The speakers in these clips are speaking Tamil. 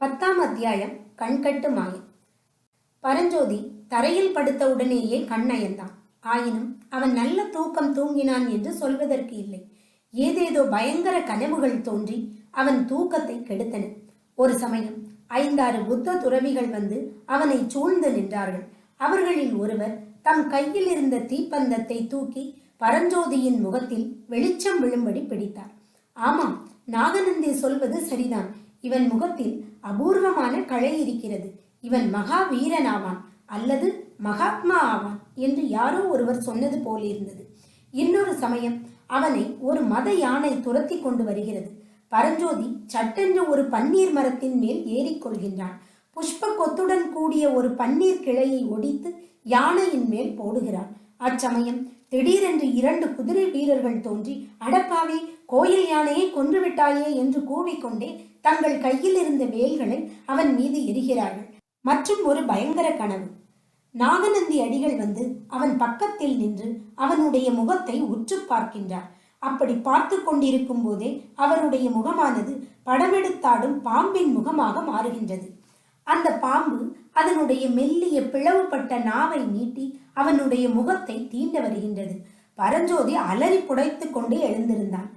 பத்தாம் அத்தியாயம் கண்கட்டு மாயம் பரஞ்சோதி தரையில் படுத்த உடனேயே ஆயினும் அவன் நல்ல தூக்கம் தூங்கினான் என்று சொல்வதற்கு இல்லை. ஏதேதோ பயங்கர கனவுகள் தோன்றி அவன் தூக்கத்தை கெடுத்தன. ஒரு சமயம் ஐந்தாறு புத்த துறவிகள் வந்து அவனை சூழ்ந்து நின்றார்கள். அவர்களில் ஒருவர் தம் கையில் இருந்த தீப்பந்தத்தை தூக்கி பரஞ்சோதியின் முகத்தில் வெளிச்சம் விழும்படி பிடித்தார். ஆமாம் நாகநந்தி சொல்வது சரிதான். இவன் முகத்தில் அபூர்வமான கலை இருக்கிறது. இவன் மகா வீரனாவான் அல்லது மகாத்மா ஆவான் என்று யாரோ ஒருவர் சொன்னது போலிருந்தது இன்னொரு சமயம் அவனை ஒரு மத யானை துரத்தி கொண்டு வருகிறது. பரஞ்சோதி சட்டென்று ஒரு பன்னீர் மரத்தின் மேல் ஏறிக்கொள்கின்றான் புஷ்ப கொத்துடன் கூடிய ஒரு பன்னீர் கிளையை ஒடித்து யானையின் மேல் போடுகிறான். அச்சமயம் திடீரென்று இரண்டு குதிரை வீரர்கள் தோன்றி அடப்பாவே கோயில் யானையை கொன்றுவிட்டாயே என்று கூவிக்கொண்டே தங்கள் கையில் இருந்த வேல்களை அவன் மீது எரிகிறார்கள். மற்றும் ஒரு பயங்கர கனவு. நாகநந்தி அடிகள் வந்து அவன் பக்கத்தில் நின்று அவனுடைய முகத்தை உற்று பார்க்கின்றார். அப்படி பார்த்து கொண்டிருக்கும் போதே அவருடைய முகமானது படமெடுத்தாடும் பாம்பின் முகமாக மாறுகின்றது. அந்த பாம்பு அதனுடைய மெல்லிய பிளவுபட்ட நாவை நீட்டி அவனுடைய முகத்தை தீண்ட வருகின்றது. பரஞ்சோதி அலறி புடைத்து கொண்டே எழுந்திருந்தான்.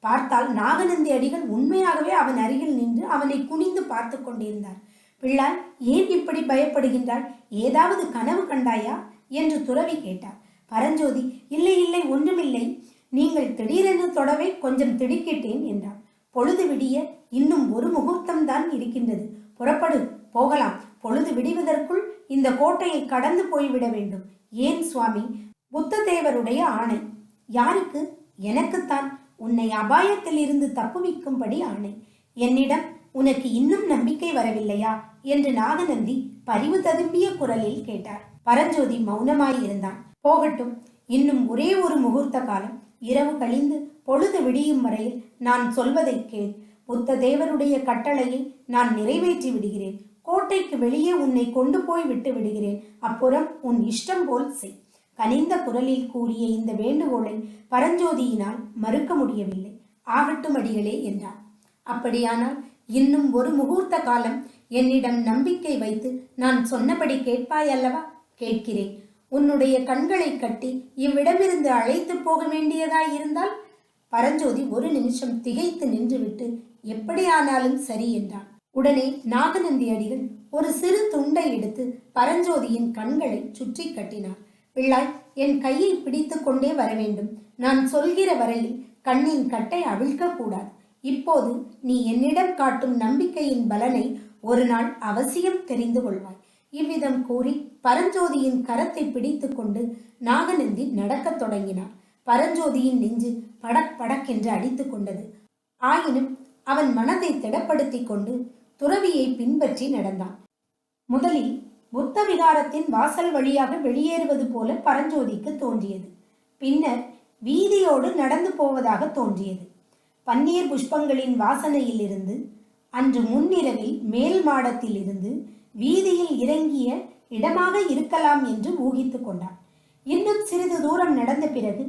பார்த்தால் நாகநந்தி அடிகள் உண்மையாகவே அவன் அருகில் நின்று அவனை குனிந்து பார்த்து கொண்டிருந்தார். பிள்ளாய் ஏன் இப்படி பயப்படுகின்றாய் ஏதாவது கனவு கண்டாயா? என்று துறவி கேட்டார். பரஞ்சோதி இல்லை இல்லை ஒன்றுமில்லை. நீங்கள் திடீரென்று தொடவே கொஞ்சம் திடுக்கிட்டேன் என்றார் பொழுது விடிய இன்னும் ஒரு முகூர்த்தம் தான் இருக்கின்றது. புறப்படு போகலாம். பொழுது விடிவதற்குள் இந்த கோட்டையை கடந்து போய்விட வேண்டும். ஏன் சுவாமி? புத்ததேவருடைய ஆணை. யாருக்கு? எனக்குத்தான். உன்னை அபாயத்தில் இருந்து தப்புவிக்கும்படி ஆணை. என்னிடம் உனக்கு இன்னும் நம்பிக்கை வரவில்லையா? என்று நாகநந்தி பரிவு ததும்பிய குரலில் கேட்டார். பரஞ்சோதி மௌனமாயிருந்தான் போகட்டும் இன்னும் ஒரே ஒரு முகூர்த்த காலம். இரவு கழிந்து பொழுது விடியும் வரையில் நான் சொல்வதை கேள். புத்த தேவருடைய கட்டளையை நான் நிறைவேற்றி விடுகிறேன். கோட்டைக்கு வெளியே உன்னை கொண்டு போய் விட்டு விடுகிறேன். அப்புறம் உன் இஷ்டம் போல் செய். கனிந்த குரலில் கூறிய இந்த வேண்டுகோளை பரஞ்சோதியினால் மறுக்க முடியவில்லை. ஆகட்டும் அடிகளே என்றார். அப்படியானால் இன்னும் ஒரு முகூர்த்த காலம் என்னிடம் நம்பிக்கை வைத்து நான் சொன்னபடி கேட்பாய் அல்லவா? கேட்கிறேன். உன்னுடைய கண்களை கட்டி இவ்விடமிருந்து அழைத்து போக வேண்டியதாய் இருந்தால்? பரஞ்சோதி ஒரு நிமிஷம் திகைத்து நின்றுவிட்டு எப்படியானாலும் சரி என்றான். உடனே நாகநந்தி அடிகள் ஒரு சிறு துண்டை எடுத்து பரஞ்சோதியின் கண்களை சுற்றி கட்டினார். பிள்ளாய் என் கையை பிடித்து கொண்டே வர வேண்டும். நான் சொல்கிற வரையில் கண்ணின் கட்டை அவிழ்க்க கூடாது இப்போது நீ என்னிடம் காட்டும் நம்பிக்கையின் பலனை ஒரு நாள் அவசியம் தெரிந்து கொள்வாய். இவ்விதம் கூறி பரஞ்சோதியின் கரத்தை பிடித்து கொண்டு நாகநந்தி நடக்கத் தொடங்கினார். பரஞ்சோதியின் நெஞ்சு படக் படக் என்று அடித்துக் கொண்டது. ஆயினும் அவன் மனதை திடப்படுத்திக் கொண்டு துறவியை பின்பற்றி நடந்தான். முதலில் புத்த விகாரத்தின் வாசல் வழியாக வெளியேறுவது போல பரஞ்சோதிக்கு தோன்றியது. பின்னர் வீதியோடு நடந்து போவதாக தோன்றியது. பன்னீர் புஷ்பங்களின் வாசனையிலிருந்து அன்று முன்னிரவில் மேல் மாடத்தில் இருந்து வீதியில் இறங்கிய இடமாக இருக்கலாம் என்று ஊகித்து கொண்டார். இன்னும் சிறிது தூரம் நடந்த பிறகு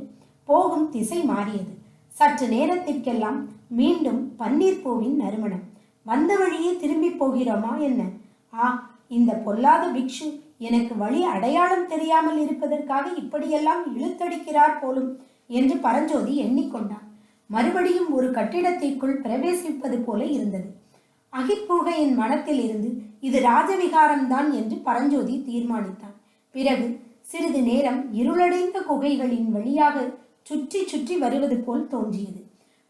போகும் திசை மாறியது. சற்று நேரத்திற்கெல்லாம் மீண்டும் பன்னீர் பூவின் நறுமணம். வந்த வழியே திரும்பி போகிறோமா என்ன? ஆ இந்த பொல்லாத பிக்ஷு எனக்கு வழி அடையாளம் தெரியாமல் இருப்பதற்காக இப்படியெல்லாம் இழுத்தடிக்கிறார் போலும் என்று பரஞ்சோதி எண்ணிக்கொண்டான். மறுபடியும் ஒரு கட்டிடத்திற்குள் பிரவேசிப்பது போல இருந்தது. அகிப்பூகையின் மனத்தில் இருந்து இது ராஜவிகாரம்தான் என்று பரஞ்சோதி தீர்மானித்தான். பிறகு சிறிது நேரம் இருளடைந்த குகைகளின் வழியாக சுற்றி சுற்றி வருவது போல் தோன்றியது.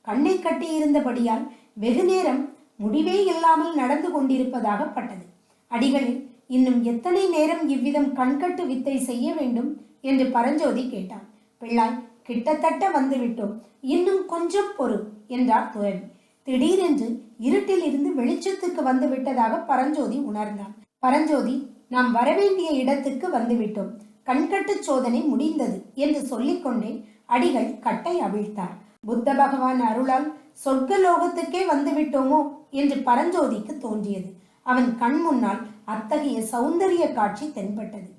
கண்ணை கட்டியிருந்தபடியால் வெகு நேரம் முடிவே இல்லாமல் நடந்து கொண்டிருப்பதாக பட்டது அடிகளே இன்னும் எத்தனை நேரம் இவ்விதம் கண்கட்டு வித்தை செய்ய வேண்டும்? என்று பரஞ்சோதி கேட்டான். பிள்ளாய் கிட்டத்தட்ட வந்துவிட்டோம். இன்னும் கொஞ்சம் பொறு என்றார் துறவி. திடீரென்று இருட்டில் இருந்து வெளிச்சத்துக்கு வந்து விட்டதாக பரஞ்சோதி உணர்ந்தான். பரஞ்சோதி நாம் வரவேண்டிய இடத்துக்கு வந்துவிட்டோம். கண்கட்டு சோதனை முடிந்தது என்று சொல்லிக்கொண்டே அடிகள் கட்டை அவிழ்த்தார். புத்த பகவான் அருளால் சொர்க்கலோகத்துக்கே வந்து விட்டோமோ என்று பரஞ்சோதிக்கு தோன்றியது. அவன் கண் முன்னால் அத்தகைய சௌந்தரிய காட்சி தென்பட்டது.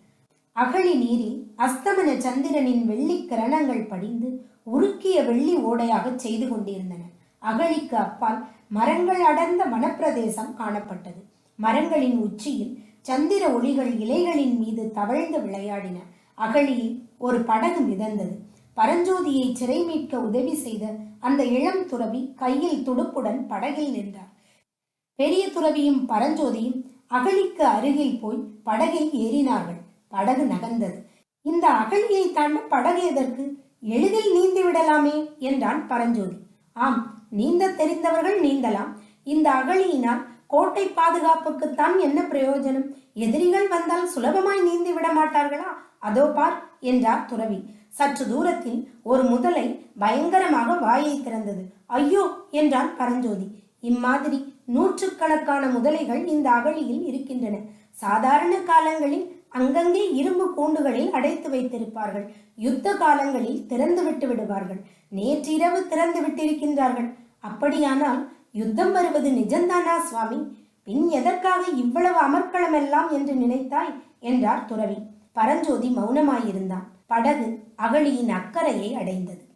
அகழி நீரில் அஸ்தமன சந்திரனின் வெள்ளி கிரணங்கள் படிந்து உருக்கிய வெள்ளி ஓடையாக செய்து கொண்டிருந்தன. அகழிக்கு அப்பால் மரங்கள் அடர்ந்த வனப்பிரதேசம் காணப்பட்டது. மரங்களின் உச்சியில் சந்திர ஒளிகள் இலைகளின் மீது தவழ்ந்து விளையாடின. அகழியில் ஒரு படகு மிதந்தது. பரஞ்சோதியை சிறை மீட்க உதவி செய்த அந்த இளம் துறவி கையில் துடுப்புடன் படகில் நின்றார். பெரிய துறவியும் பரஞ்சோதியும் அகழிக்கு அருகில் போய் படகில் ஏறினார்கள். படகு நகர்ந்தது. இந்த அகழியை தாண்ட படகு எதற்கு? எளிதில் நீந்தி விடலாமே என்றான் பரஞ்சோதி. ஆம் நீந்த தெரிந்தவர்கள் நீந்தலாம். இந்த அகழியினால் கோட்டை பாதுகாப்புக்குத்தான் என்ன பிரயோஜனம்? எதிரிகள் வந்தால் சுலபமாய் நீந்தி விட மாட்டார்களா? அதோ பார் என்றார் துறவி. சற்று தூரத்தில் ஒரு முதலை பயங்கரமாக வாயை திறந்தது. ஐயோ என்றான் பரஞ்சோதி. இம்மாதிரி நூற்றுக்கணக்கான முதலைகள் இந்த அகழியில் இருக்கின்றன. சாதாரண காலங்களில் அங்கங்கே இரும்பு கூண்டுகளில் அடைத்து வைத்திருப்பார்கள். யுத்த காலங்களில் திறந்து விட்டு விடுவார்கள். நேற்றிரவு திறந்து விட்டிருக்கின்றார்கள். அப்படியானால் யுத்தம் வருவது நிஜந்தானா சுவாமி? பின் எதற்காக இவ்வளவு அமர்க்களமெல்லாம் என்று நினைத்தாய்? என்றார் துறவி. பரஞ்சோதி மௌனமாயிருந்தான். படகு அகழியின் அக்கறையை அடைந்தது.